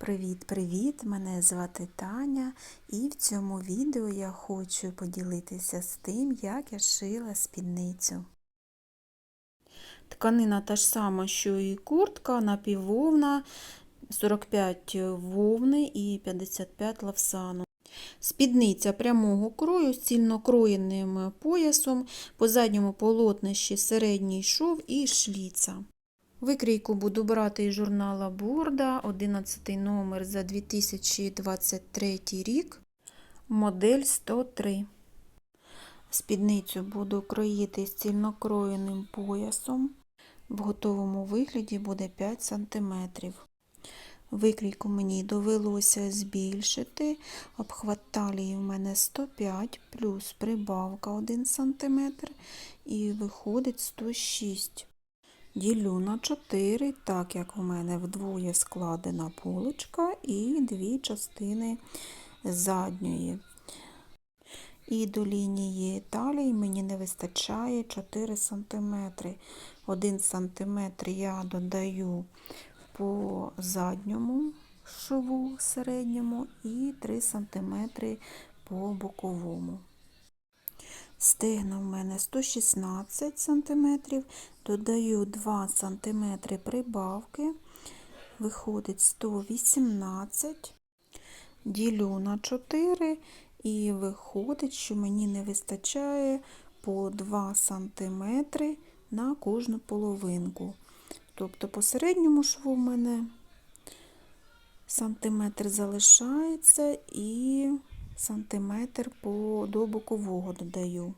Привіт-привіт! Мене звати Таня, і в цьому відео я хочу поділитися з тим, як я шила спідницю. Тканина та ж сама, що і куртка, напіввовна, 45 вовни і 55 лавсану. Спідниця прямого крою з цільнокроєним поясом, по задньому полотнищі середній шов і шліца. Викрійку буду брати із журнала Борда, 11 номер за 2023 рік, модель 103. Спідницю буду кроїти з цільнокроєним поясом. В готовому вигляді буде 5 см. Викрійку мені довелося збільшити. Обхват талії в мене 105 плюс прибавка 1 см і виходить 106 Ділю на 4, так як у мене вдвоє складена полочка і дві частини задньої. І до лінії талії мені не вистачає 4 см. 1 см я додаю по задньому шву середньому і 3 см по боковому. Стегна в мене 116 см, додаю 2 см прибавки, виходить 118 ділю на 4 і виходить, що мені не вистачає по 2 см на кожну половинку. Тобто по середньому шву в мене сантиметр залишається і сантиметр по, до бокового додаю.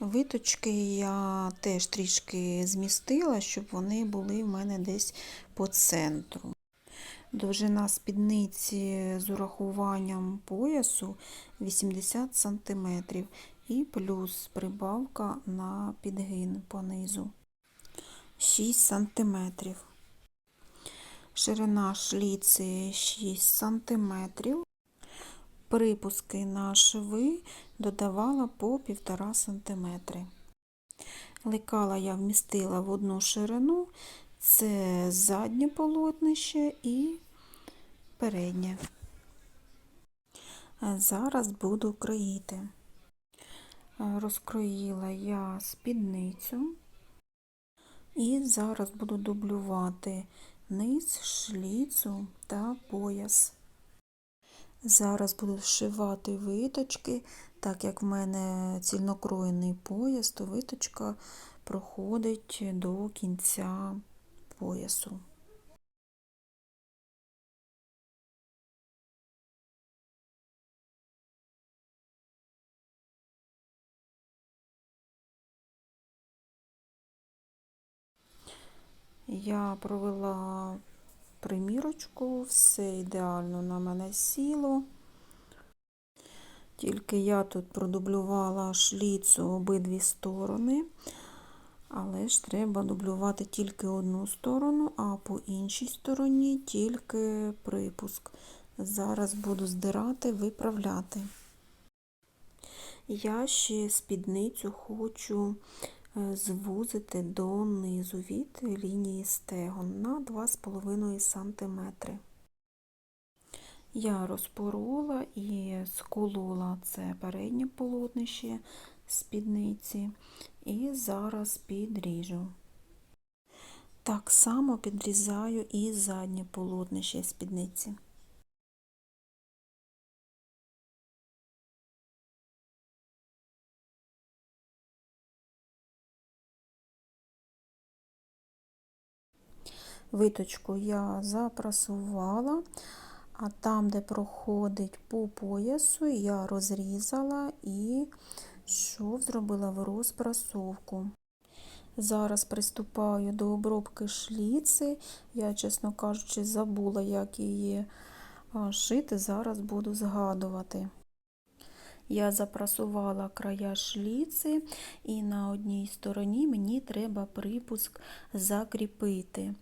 Виточки я теж трішки змістила, щоб вони були в мене десь по центру. Довжина спідниці з урахуванням поясу 80 см і плюс прибавка на підгин понизу 6 см. Ширина шліці 6 см припуски на шви додавала по 1,5 см. Лекала я вмістила в одну ширину, це заднє полотнище і переднє. Зараз буду кроїти. Розкроїла я спідницю і зараз буду дублювати низ, шліцу та пояс. Зараз буду вшивати виточки, так як в мене цільнокроєний пояс, то виточка проходить до кінця поясу. Я провела примірочку, все ідеально на мене сіло. Тільки я тут продублювала шліцу обидві сторони, але ж треба дублювати тільки одну сторону, а по іншій стороні тільки припуск. Зараз буду здирати, виправляти. Я ще спідницю хочу звузити донизу від лінії стегон на 2,5 см. Я розпорола і сколола це переднє полотнище спідниці і зараз підріжу. Так само підрізаю і заднє полотнище спідниці. Виточку я запрасувала, а там, де проходить по поясу, я розрізала і шов зробила в розпрасовку. Зараз приступаю до обробки шліци. Я, чесно кажучи, забула, як її шити, зараз буду згадувати. Я запрасувала края шліци, і на одній стороні мені треба припуск закріпити.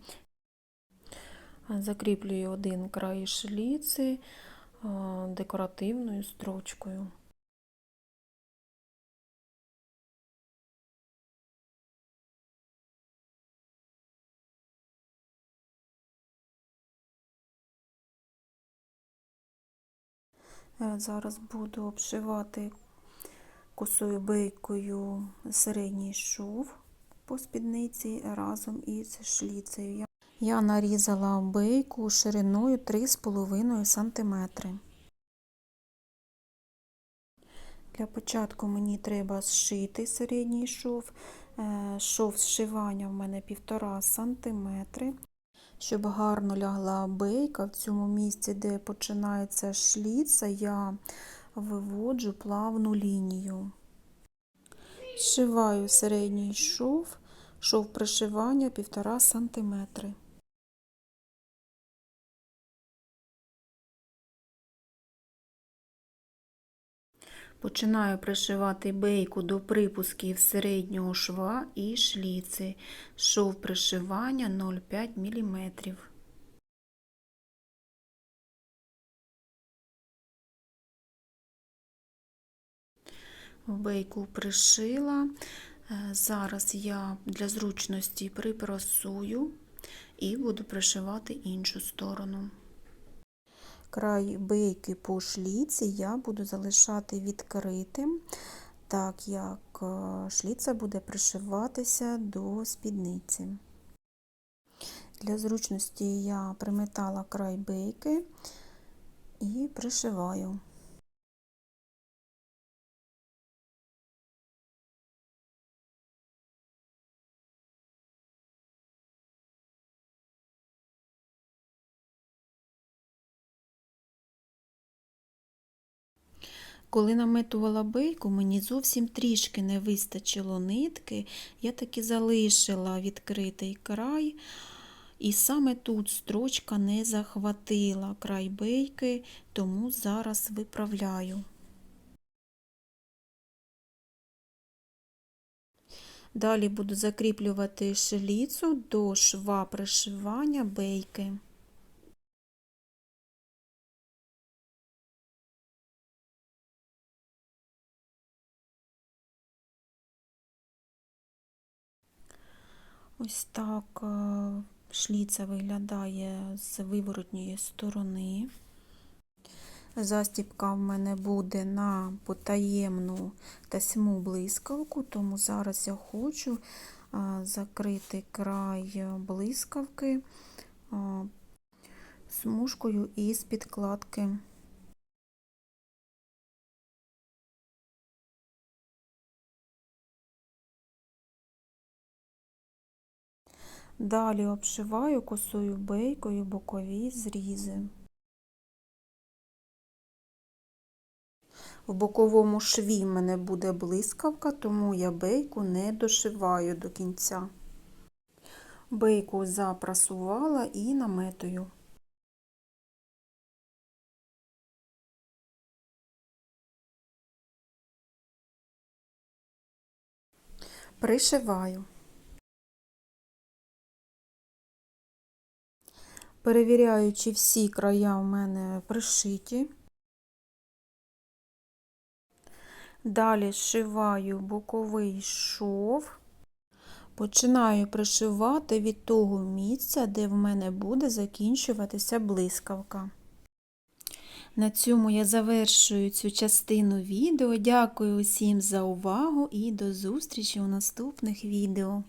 Закріплюю один край шліци декоративною строчкою. Е, Зараз буду обшивати косою бейкою середній шов по спідниці разом із шліцею. Я- нарізала бейку шириною 3,5 см. Для початку мені треба зшити середній шов. Е, Шов зшивання в мене 1,5 см. Щоб гарно лягла бейка, в цьому місці, де починається шліца, я виводжу плавну лінію. Зшиваю середній шов, шов пришивання 1,5 см. Починаю пришивати бейку до припусків середнього шва і шліци. Шов пришивання 0,5 мм. Бейку пришила. Е, Зараз я для зручності припрасую і буду пришивати іншу сторону. Край бейки по шліці я буду залишати відкритим, так як е, шліця буде пришиватися до спідниці. Для зручності я приметала край бейки і пришиваю. Коли наметувала бейку, мені зовсім трішки не вистачило нитки, я таки залишила відкритий край, і саме тут строчка не захватила край бейки, тому зараз виправляю. Далі буду закріплювати шліцу до шва пришивання бейки. Ось так е, шліця виглядає з виворотньої сторони. Застібка в мене буде на потаємну тасьму блискавку, тому зараз я хочу е, закрити край блискавки е, смужкою із підкладки. Далі обшиваю косою бейкою бокові зрізи. В боковому шві в мене буде блискавка, тому я бейку не дошиваю до кінця. Бейку запрасувала і наметую. Пришиваю. Перевіряю, чи всі края у мене пришиті. Далі зшиваю боковий шов, починаю пришивати від того місця, де в мене буде закінчуватися блискавка. На цьому я завершую цю частину відео. Дякую усім за увагу і до зустрічі у наступних відео.